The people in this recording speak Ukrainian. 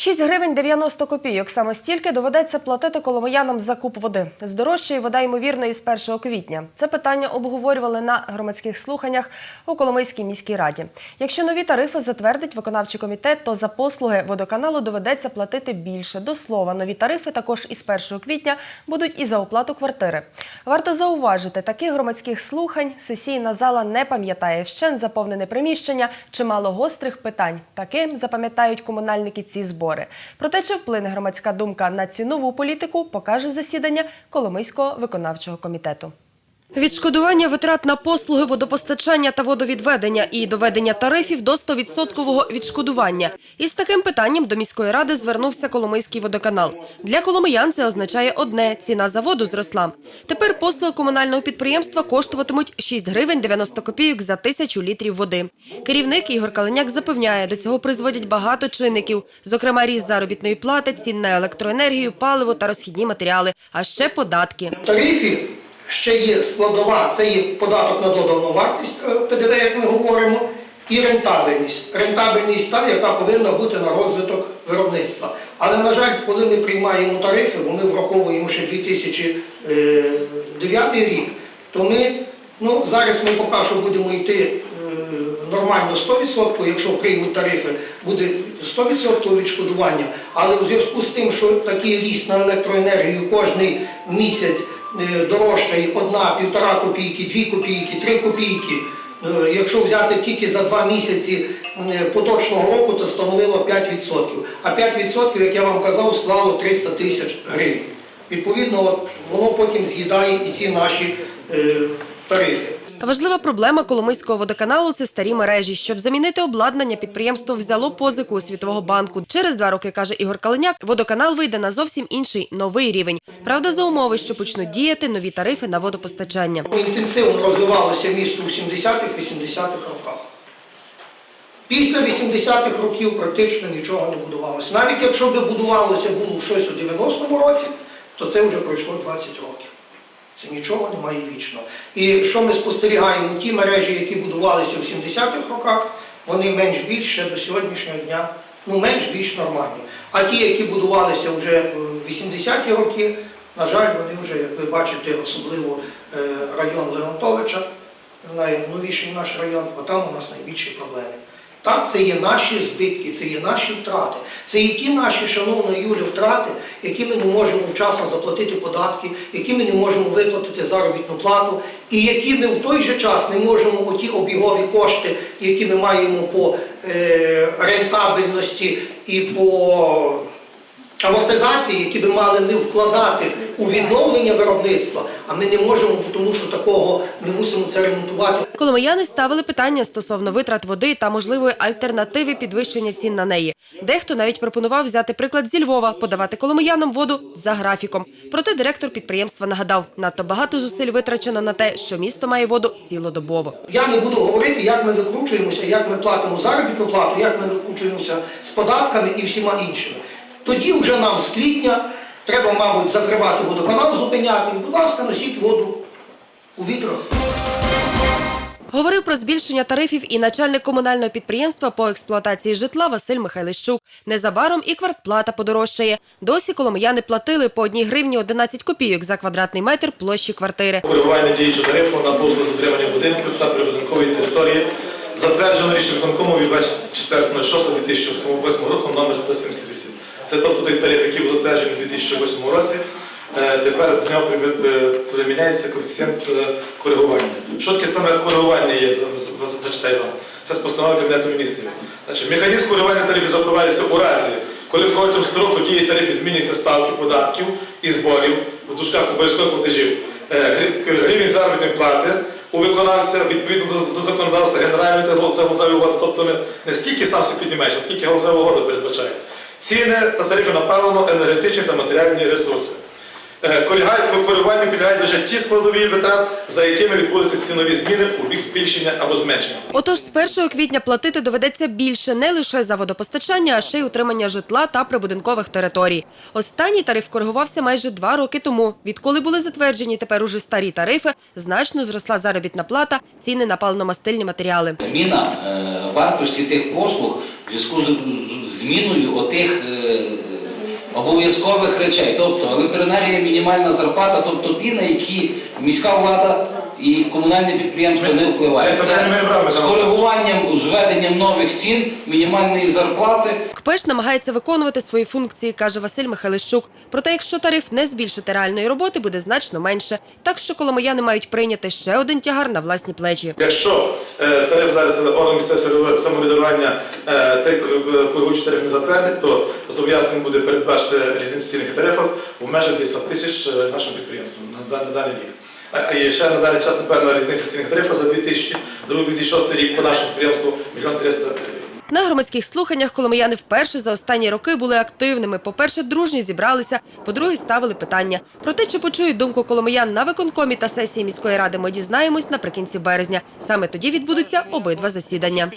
6 гривень 90 копійок. Саме стільки доведеться платити коломиянам за куб води. Здорожчає вода, ймовірно, із 1 квітня. Це питання обговорювали на громадських слуханнях у Коломийській міській раді. Якщо нові тарифи затвердить виконавчий комітет, то за послуги водоканалу доведеться платити більше. До слова, нові тарифи також із 1 квітня будуть і за оплату квартири. Варто зауважити, таких громадських слухань сесійна зала не пам'ятає вщен заповнене приміщення, чимало гострих питань. Таким запам'ятають комунальники ці збори. Проте, чи вплине громадська думка на цінову політику, покаже засідання Коломийського виконавчого комітету. Відшкодування витрат на послуги водопостачання та водовідведення і доведення тарифів до 100% відшкодування. Із таким питанням до міської ради звернувся Коломийський водоканал. Для коломиян це означає одне – ціна за воду зросла. Тепер послуги комунального підприємства коштуватимуть 6 гривень 90 копійок за тисячу літрів води. Керівник Ігор Калиняк запевняє, до цього призводять багато чинників, зокрема ріст заробітної плати, цін на електроенергію, паливо та розхідні матеріали, а ще податки. В тарифі ще є складова, це є податок на додану вартість е, ПДВ, як ми говоримо, і рентабельність. Рентабельність та, яка повинна бути на розвиток виробництва. Але, на жаль, коли ми приймаємо тарифи, бо ми враховуємо ще 2009 рік, то ми ну, зараз ми поки що будемо йти е, нормально 100%, якщо приймуть тарифи, буде 100% відшкодування. Але у зв'язку з тим, що такий ріст на електроенергію кожний місяць е, дорожчає одна, півтора копійки, дві копійки, три копійки. Е, Якщо взяти тільки за два місяці е, поточного року, то становило 5%. А 5%, як я вам казав, склало 300 тисяч гривень. Відповідно, от, воно потім з'їдає і ці наші е, тарифи. Важлива проблема Коломийського водоканалу – це старі мережі. Щоб замінити обладнання, підприємство взяло позику у Світового банку. Через два роки, каже Ігор Калиняк, водоканал вийде на зовсім інший, новий рівень. Правда, за умови, що почнуть діяти нові тарифи на водопостачання. Інтенсивно розвивалося місто у 70-х-80-х роках. Після 80-х років практично нічого не будувалося. Навіть якщо би будувалося було щось у 90-му році, то це вже пройшло 20 років. Це нічого немає вічно. І що ми спостерігаємо, ті мережі, які будувалися в 70-х роках, вони менш-більш ще до сьогоднішнього дня, ну менш-більш нормальні. А ті, які будувалися вже в 80-ті роки, на жаль, вони вже, як ви бачите, особливо е, район Леонтовича, найновіший наш район, а там у нас найбільші проблеми. Так, це є наші збитки, це є наші втрати. Це є ті наші, шановна Юля, втрати, які ми не можемо вчасно заплатити податки, які ми не можемо виплатити заробітну плату, і які ми в той же час не можемо оті обігові кошти, які ми маємо по е, рентабельності і по амортизації, які би мали ми вкладати у відновлення виробництва, а ми не можемо, тому що такого ми мусимо це ремонтувати. Коломияни ставили питання стосовно витрат води та можливої альтернативи підвищення цін на неї. Дехто навіть пропонував взяти приклад зі Львова, подавати коломиянам воду за графіком. Проте директор підприємства нагадав, надто багато зусиль витрачено на те, що місто має воду цілодобово. Я не буду говорити, як ми викручуємося, як ми платимо заробітну плату, як ми викручуємося з податками і всіма іншими. Тоді вже нам з квітня треба, мабуть, закривати водоканал, зупиняти. Будь ласка, носіть воду у відрах. Говорив про збільшення тарифів і начальник комунального підприємства по експлуатації житла Василь Михайлищук. Незабаром і квартплата подорожчає. Досі коломияни платили по 1 гривні 11 копійок за квадратний метр площі квартири. Коригування діючого тарифу на послуги з утримання будинків та прибудинкової території затверджено рішенням виконкому від 24.06.2008 року номер 178. Це тобто той тариф, який був затверджений у 2008 році. Е, Тепер до нього е, приміняється коефіцієнт е, коригування. Що таке саме коригування є? За- за- Зачитаю вам. Це з постанови Кабінету міністрів. Значить, механізм коригування тарифів запроваджується у разі, коли протягом строку дії тарифів змінюються ставки податків і зборів у дужках обов'язкових платежів гривень заробітної плати у виконавця відповідно до, законодавства генеральної та гол- та угоди. Тобто не скільки сам собі піднімаєш, а скільки галузева угода передбачає. Ціни та тарифи на паливно, енергетичні та матеріальні ресурси. Е, Коригуванню підлягають лише ті складові витрат, за якими відбулися цінові зміни у бік збільшення або зменшення. Отож, з 1 квітня платити доведеться більше не лише за водопостачання, а ще й утримання житла та прибудинкових територій. Останній тариф коригувався майже два роки тому. Відколи були затверджені тепер уже старі тарифи, значно зросла заробітна плата, ціни на паливно-мастильні матеріали. Зміна е, вартості тих послуг в зв'язку з, з зміною отих е, обов'язкових речей. Тобто електроенергія, мінімальна зарплата, тобто ті, на які міська влада і комунальне підприємство не впливає. Ми З коригуванням, з введенням нових цін, мінімальної зарплати. КПЕШ намагається виконувати свої функції, каже Василь Михайлищук. Проте, якщо тариф не збільшити реальної роботи, буде значно менше. Так що коломияни мають прийняти ще один тягар на власні плечі. Якщо е, тариф зараз орган місцевого самоврядування е, цей е, коригуючий тариф не затвердить, то зобов'язаним буде передбачити різницю в цінних тарифах в межах 10 тисяч нашим підприємствам на, дан- на даний рік. І ще на даний час, напевно, різниця в цінних тарифах за 2002-2006 рік по нашому підприємству 1 300 гривень. На громадських слуханнях коломияни вперше за останні роки були активними. По-перше, дружньо зібралися, по-друге, ставили питання. Про те, чи почують думку коломиян на виконкомі та сесії міської ради, ми дізнаємось наприкінці березня. Саме тоді відбудуться обидва засідання.